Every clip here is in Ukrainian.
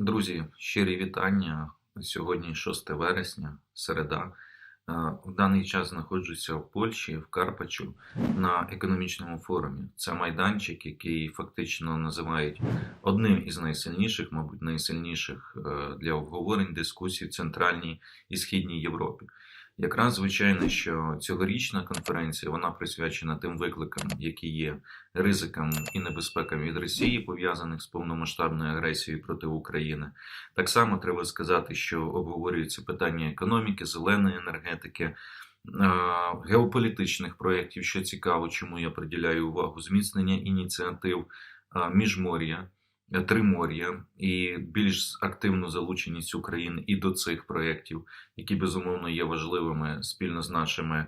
Друзі, щирі вітання. Сьогодні 6 вересня, середа. Е, В даний час знаходжуся в Польщі, в Карпачу, на економічному форумі. Це майданчик, який фактично називають одним із найсильніших, мабуть, найсильніших е, для обговорень, дискусій в Центральній і Східній Європі. Якраз звичайно, що цьогорічна конференція вона присвячена тим викликам, які є ризикам і небезпекам від Росії, пов'язаних з повномасштабною агресією проти України. Так само треба сказати, що обговорюються питання економіки, зеленої енергетики, е, геополітичних проєктів, що цікаво, чому я приділяю увагу зміцнення ініціатив е, міжмор'я. Тримор'я і більш активну залученість України і до цих проєктів, які безумовно є важливими спільно з нашими е,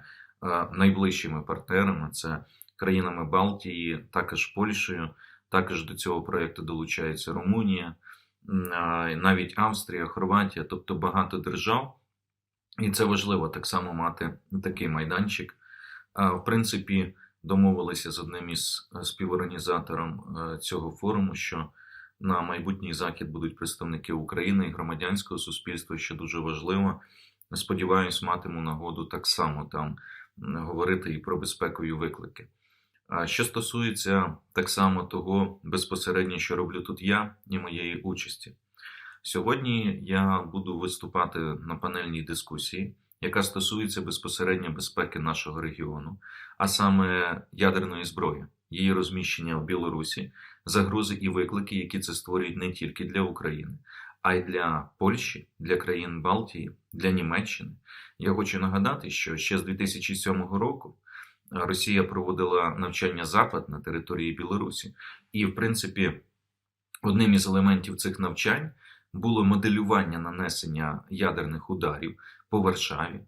найближчими партнерами, це країнами Балтії, також Польщею. Також до цього проєкту долучається Румунія, навіть Австрія, Хорватія, тобто багато держав. І це важливо так само мати такий майданчик. А, В принципі, домовилися з одним із е, співорганізатором е, цього форуму, що на майбутній захід будуть представники України і громадянського суспільства, що дуже важливо. Сподіваюсь, матиму нагоду так само там говорити і про безпекові виклики. А що стосується так само того безпосередньо, що роблю тут я і моєї участі. Сьогодні я буду виступати на панельній дискусії, яка стосується безпосередньо безпеки нашого регіону, а саме ядерної зброї, її розміщення в Білорусі, загрози і виклики, які це створюють не тільки для України, а й для Польщі, для країн Балтії, для Німеччини. Я хочу нагадати, що ще з 2007 року Росія проводила навчання Запад на території Білорусі, і, в принципі, одним із елементів цих навчань було моделювання нанесення ядерних ударів по Варшаві,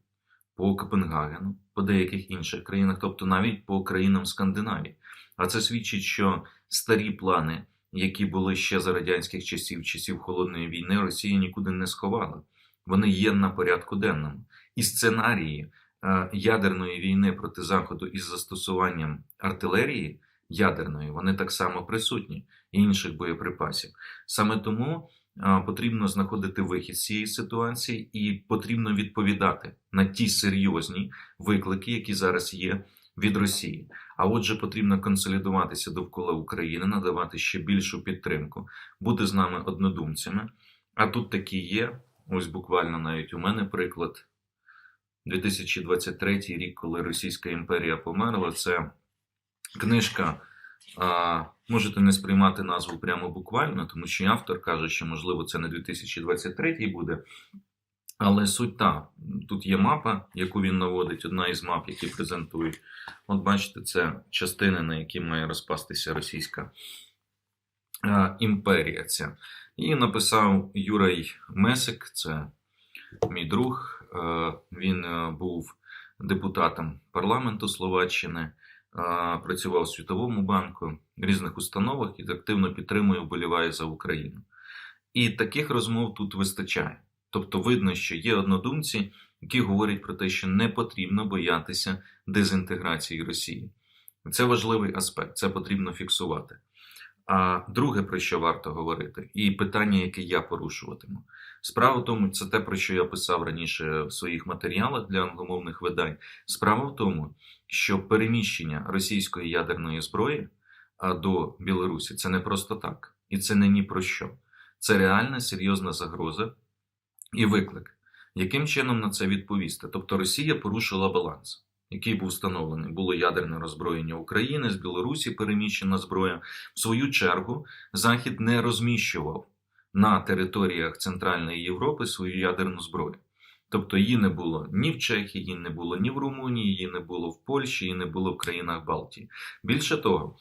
по Копенгагену, по деяких інших країнах, тобто навіть по країнам Скандинавії. А це свідчить, що старі плани, які були ще за радянських часів, часів холодної війни, Росія нікуди не сховала. Вони є на порядку денному. І сценарії е, ядерної війни проти Заходу із застосуванням артилерії ядерної, вони так само присутні і інших боєприпасів. Саме тому потрібно знаходити вихід з цієї ситуації, і потрібно відповідати на ті серйозні виклики, які зараз є від Росії. А отже, потрібно консолідуватися довкола України, надавати ще більшу підтримку, бути з нами однодумцями. А тут такі є. Ось буквально навіть у мене приклад. 2023 рік, коли Російська імперія померла, це книжка. А, можете не сприймати назву прямо буквально, тому що автор каже, що можливо це не 2023 буде. Але суть та, тут є мапа, яку він наводить, одна із мап, які презентують. От бачите, це частини, на які має розпастися Російська е, імперія. Ця. І написав Юрій Месик, це мій друг. Е, він е, був депутатом парламенту Словаччини, працював у Світовому банку, в різних установах і активно підтримує, вболіває за Україну. І таких розмов тут вистачає. Тобто видно, що є однодумці, які говорять про те, що не потрібно боятися дезінтеграції Росії. Це важливий аспект, це потрібно фіксувати. А друге, про що варто говорити, і питання, яке я порушуватиму. Справа в тому, це те, про що я писав раніше в своїх матеріалах для англомовних видань. Справа в тому, що переміщення російської ядерної зброї до Білорусі це не просто так, і це не ні про що. Це реальна серйозна загроза і виклик. Яким чином на це відповісти? Тобто Росія порушила баланс, який був встановлений. Було ядерне роззброєння України з Білорусі, переміщена зброя. В свою чергу Захід не розміщував на територіях Центральної Європи свою ядерну зброю. Тобто її не було ні в Чехії, її не було ні в Румунії, її не було в Польщі, її не було в країнах Балтії. Більше того,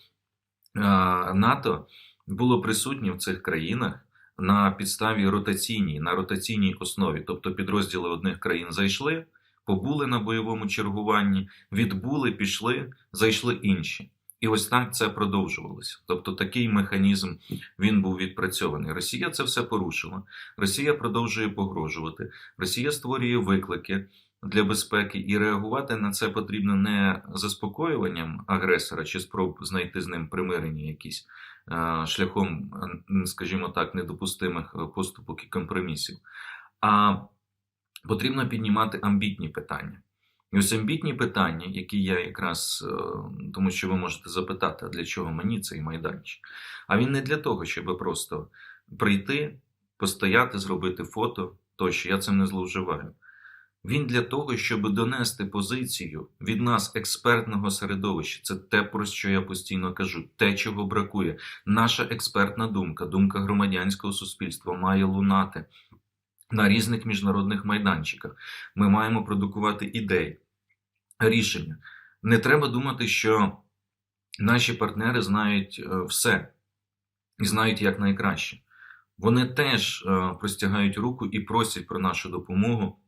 НАТО було присутнє в цих країнах на підставі ротаційній, на ротаційній основі. Тобто підрозділи одних країн зайшли, побули на бойовому чергуванні, відбули, пішли, зайшли інші. І ось так це продовжувалося. Тобто такий механізм він був відпрацьований. Росія це все порушила. Росія продовжує погрожувати. Росія створює виклики для безпеки, і реагувати на це потрібно не заспокоюванням агресора чи спроб знайти з ним примирення якісь е, шляхом, е, скажімо так, недопустимих поступок і компромісів, а потрібно піднімати амбітні питання. І ось амбітні питання, які я якраз, е, тому що ви можете запитати, а для чого мені цей майданчик? А він не для того, щоб просто прийти, постояти, зробити фото тощо, я цим не зловживаю. Він для того, щоб донести позицію від нас, експертного середовища. Це те, про що я постійно кажу, те, чого бракує. Наша експертна думка, думка громадянського суспільства має лунати на різних міжнародних майданчиках. Ми маємо продукувати ідеї, рішення. Не треба думати, що наші партнери знають е, все і знають як найкраще. Вони теж е, простягають руку і просять про нашу допомогу,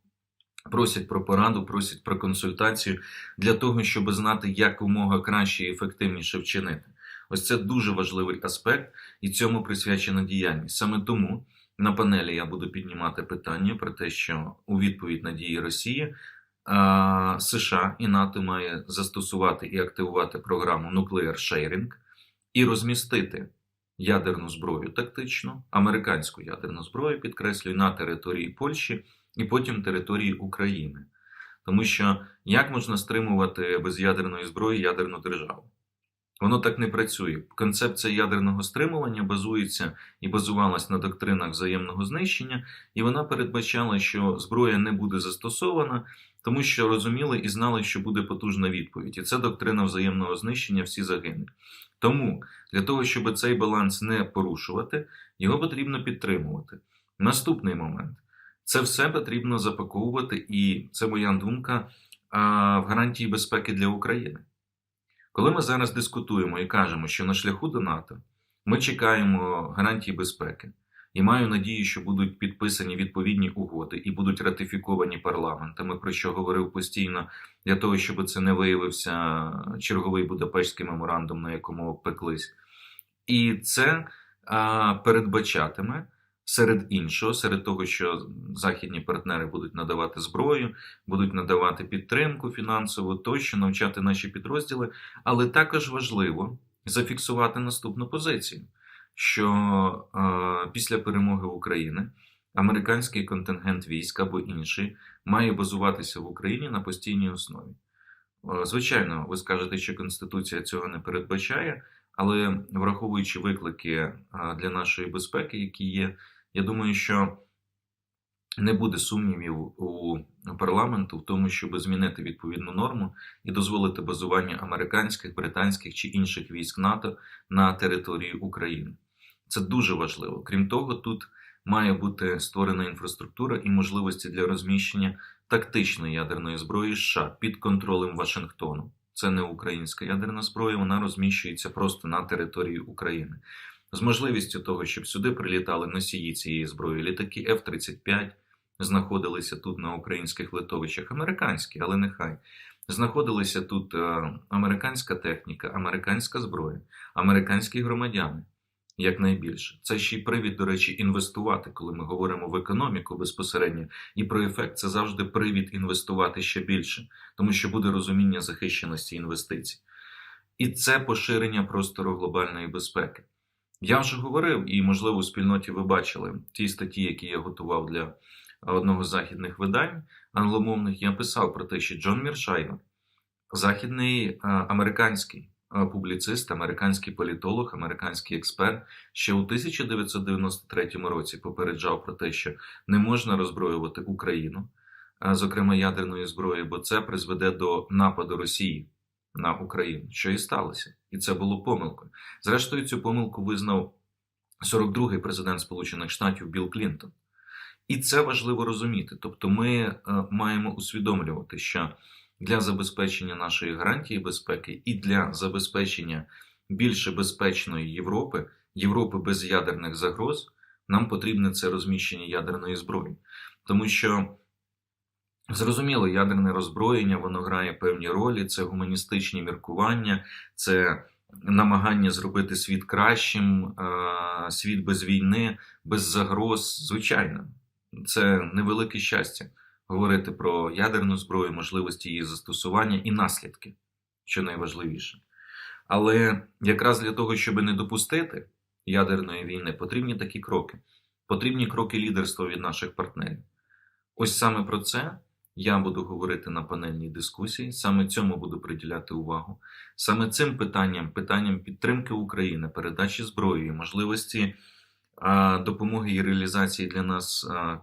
просять про пораду, просять про консультацію для того, щоб знати, як умога краще і ефективніше вчинити. Ось це дуже важливий аспект, і цьому присвячена діяльність. Саме тому на панелі я буду піднімати питання про те, що у відповідь на дії Росії США і НАТО має застосувати і активувати програму Nuclear Sharing і розмістити ядерну зброю тактичну, американську ядерну зброю, підкреслюю, на території Польщі і потім території України. Тому що як можна стримувати без ядерної зброї ядерну державу? Воно так не працює. Концепція ядерного стримування базується і базувалась на доктринах взаємного знищення, і вона передбачала, що зброя не буде застосована, тому що розуміли і знали, що буде потужна відповідь. І це доктрина взаємного знищення всі загинуть. Тому для того, щоб цей баланс не порушувати, його потрібно підтримувати. Наступний момент це все потрібно запаковувати, і це моя думка в гарантії безпеки для України. Коли ми зараз дискутуємо і кажемо, що на шляху до НАТО ми чекаємо гарантії безпеки і маю надію, що будуть підписані відповідні угоди і будуть ратифіковані парламентами, про що говорив постійно, для того, щоб це не виявився черговий Будапештський меморандум, на якому обпеклись. І це передбачатиме. Серед іншого, серед того, що західні партнери будуть надавати зброю, будуть надавати підтримку фінансову, тощо навчати наші підрозділи, але також важливо зафіксувати наступну позицію: що е, після перемоги України американський контингент військ або інший має базуватися в Україні на постійній основі. Е, звичайно, ви скажете, що Конституція цього не передбачає, але враховуючи виклики для нашої безпеки, які є. Я думаю, що не буде сумнівів у парламенту в тому, щоб змінити відповідну норму і дозволити базування американських, британських чи інших військ НАТО на території України. Це дуже важливо. Крім того, тут має бути створена інфраструктура і можливості для розміщення тактичної ядерної зброї США під контролем Вашингтону. Це не українська ядерна зброя, вона розміщується просто на території України з можливістю того, щоб сюди прилітали носії цієї зброї, літаки F-35 знаходилися тут на українських литовищах, американські, але нехай. Знаходилися тут е, американська техніка, американська зброя, американські громадяни якнайбільше. Це ще й привід, до речі, інвестувати, коли ми говоримо в економіку безпосередньо. І про ефект це завжди привід інвестувати ще більше, тому що буде розуміння захищеності інвестицій. І це поширення простору глобальної безпеки. Я вже говорив, і, можливо, у спільноті ви бачили ті статті, які я готував для одного з західних видань англомовних. Я писав про те, що Джон Міршайна, західний американський публіцист, американський політолог, американський експерт, ще у 1993 році попереджав про те, що не можна роззброювати Україну, зокрема ядерної зброї, бо це призведе до нападу Росії на Україну, що і сталося, і це було помилкою. Зрештою, цю помилку визнав 42-й президент Сполучених Штатів Білл Клінтон. І це важливо розуміти. Тобто, ми е, маємо усвідомлювати, що для забезпечення нашої гарантії безпеки і для забезпечення більше безпечної Європи, Європи без ядерних загроз, нам потрібне це розміщення ядерної зброї, тому що. Зрозуміло, ядерне роззброєння воно грає певні ролі, це гуманістичні міркування, це намагання зробити світ кращим, світ без війни, без загроз. Звичайно, це невелике щастя говорити про ядерну зброю, можливості її застосування і наслідки, що найважливіше. Але якраз для того, щоб не допустити ядерної війни, потрібні такі кроки. Потрібні кроки лідерства від наших партнерів. Ось саме про це я буду говорити на панельній дискусії, саме цьому буду приділяти увагу. Саме цим питанням, питанням підтримки України, передачі зброї, можливості а, допомоги і реалізації для нас а,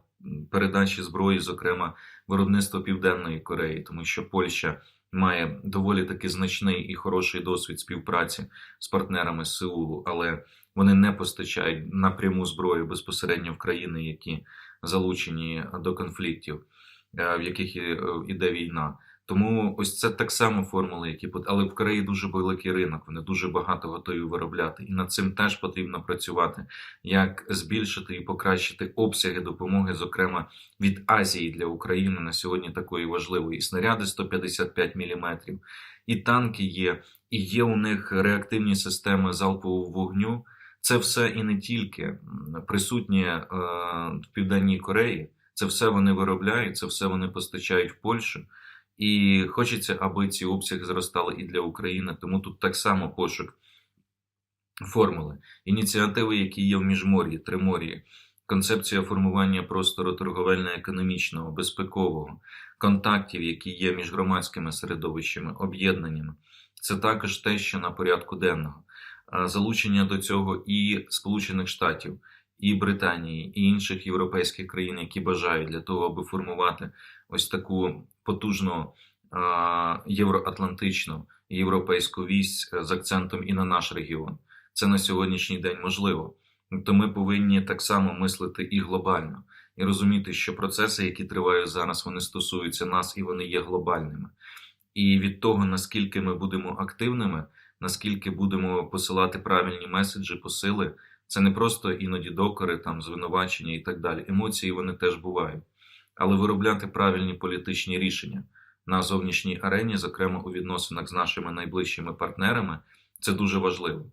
передачі зброї, зокрема виробництва Південної Кореї, тому що Польща має доволі таки значний і хороший досвід співпраці з партнерами з Сеулу, але вони не постачають напряму зброю безпосередньо в країни, які залучені до конфліктів, в яких е, іде війна. Тому ось це так само формули, які але в Кореї дуже великий ринок, вони дуже багато готові виробляти, і над цим теж потрібно працювати, як збільшити і покращити обсяги допомоги, зокрема від Азії для України на сьогодні такої важливої. І снаряди 155 мм, і танки є, і є у них реактивні системи залпового вогню. Це все і не тільки присутнє е, в Південній Кореї, це все вони виробляють, це все вони постачають в Польщу. І хочеться, аби ці обсяги зростали і для України. Тому тут так само пошук формули, ініціативи, які є в міжмор'ї, Тримор'ї, концепція формування простору торговельно-економічного, безпекового, контактів, які є між громадськими середовищами, об'єднаннями. Це також те, що на порядку денного. Залучення до цього і Сполучених Штатів, і Британії, і інших європейських країн, які бажають для того, аби формувати ось таку потужну євроатлантичну європейську вісь е, з акцентом і на наш регіон. Це на сьогоднішній день можливо. То ми повинні так само мислити і глобально, і розуміти, що процеси, які тривають зараз, вони стосуються нас і вони є глобальними. І від того, наскільки ми будемо активними, наскільки будемо посилати правильні меседжі, посили, це не просто іноді докори, там звинувачення і так далі. Емоції вони теж бувають. Але виробляти правильні політичні рішення на зовнішній арені, зокрема у відносинах з нашими найближчими партнерами, це дуже важливо.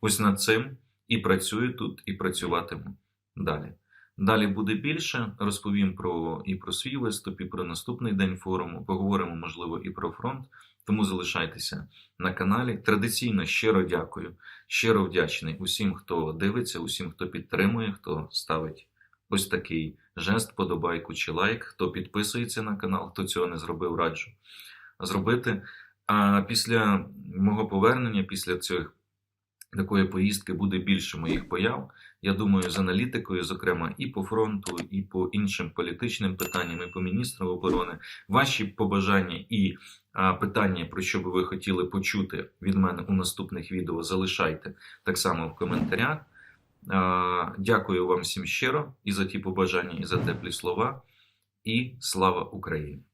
Ось над цим і працюю тут, і працюватиму далі. Далі буде більше. Розповім про і про свій виступ, і про наступний день форуму. Поговоримо, можливо, і про фронт. Тому залишайтеся на каналі. Традиційно щиро дякую, щиро вдячний усім, хто дивиться, усім, хто підтримує, хто ставить ось такий жест, подобайку чи лайк, хто підписується на канал, хто цього не зробив, раджу зробити. А після мого повернення, після цих такої поїздки буде більше моїх появ. Я думаю, з аналітикою, зокрема, і по фронту, і по іншим політичним питанням, і по міністру оборони. Ваші побажання і питання, про що би ви хотіли почути від мене у наступних відео, залишайте так само в коментарях. Дякую вам всім щиро і за ті побажання, і за теплі слова. І слава Україні!